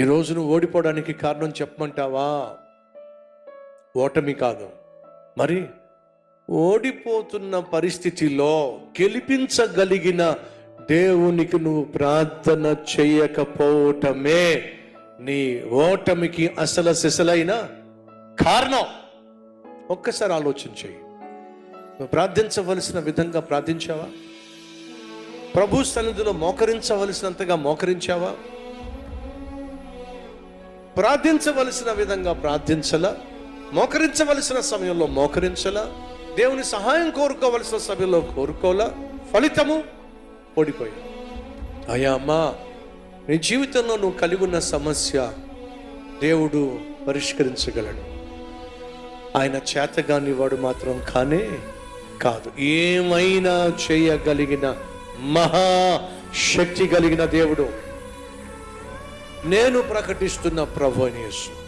ఈ నువ్వు ఓడిపోవడానికి కారణం చెప్పమంటావా? ఓటమి కాదు. మరి ఓడిపోతున్న పరిస్థితిలో గెలిపించగలిగిన దేవునికి నువ్వు ప్రార్థన చేయకపోవటమే నీ ఓటమికి అసలు సిసలైన కారణం. ఒక్కసారి ఆలోచన చేయి నువ్వు ప్రార్థించవలసిన విధంగా ప్రార్థించావా? ప్రభు సన్నిధిలో మోకరించవలసినంతగా మోకరించావా? ప్రార్థించవలసిన విధంగా ప్రార్థించలా మోకరించవలసిన సమయంలో మోకరించలా దేవుని సహాయం కోరుకోవలసిన సమయంలో కోరుకోలా ఫలితము ఓడిపోయా అయ్యా అమ్మా నీ జీవితంలో నువ్వు కలిగి ఉన్న సమస్య దేవుడు పరిష్కరించగలడు. ఆయన చేతగాని వాడు మాత్రం కానే కాదు. ఏమైనా చేయగలిగిన మహా శక్తి కలిగిన దేవుడు నేను ప్రకటిస్తున్న ప్రభు అని యేసు.